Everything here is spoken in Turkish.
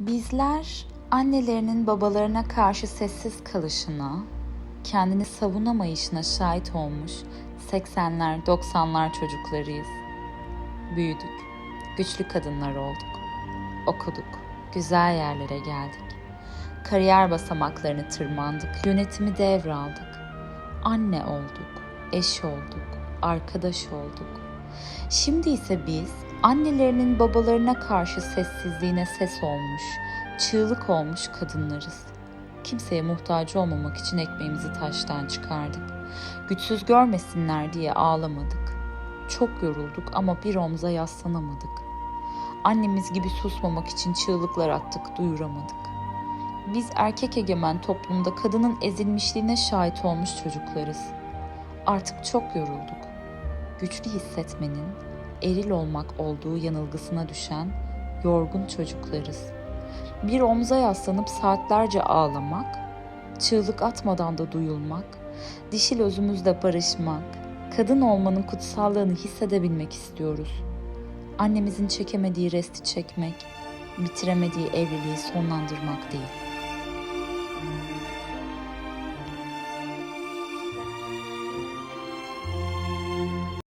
Bizler annelerinin babalarına karşı sessiz kalışına, kendini savunamayışına şahit olmuş 80'ler 90'lar çocuklarıyız. Büyüdük, güçlü kadınlar olduk, okuduk, güzel yerlere geldik. Kariyer basamaklarını tırmandık, yönetimi devraldık. Anne olduk, eş olduk, arkadaş olduk. Şimdi ise biz annelerinin babalarına karşı sessizliğine ses olmuş, çığlık olmuş kadınlarız. Kimseye muhtaç olmamak için ekmeğimizi taştan çıkardık. Güçsüz görmesinler diye ağlamadık. Çok yorulduk ama bir omza yaslanamadık. Annemiz gibi susmamak için çığlıklar attık, duyuramadık. Biz erkek egemen toplumda kadının ezilmişliğine şahit olmuş çocuklarız. Artık çok yorulduk. Güçlü hissetmenin eril olmak olduğu yanılgısına düşen yorgun çocuklarız. Bir omza yaslanıp saatlerce ağlamak, çığlık atmadan da duyulmak, dişil özümüzle barışmak, kadın olmanın kutsallığını hissedebilmek istiyoruz. Annemizin çekemediği resti çekmek, bitiremediği evliliği sonlandırmak değil.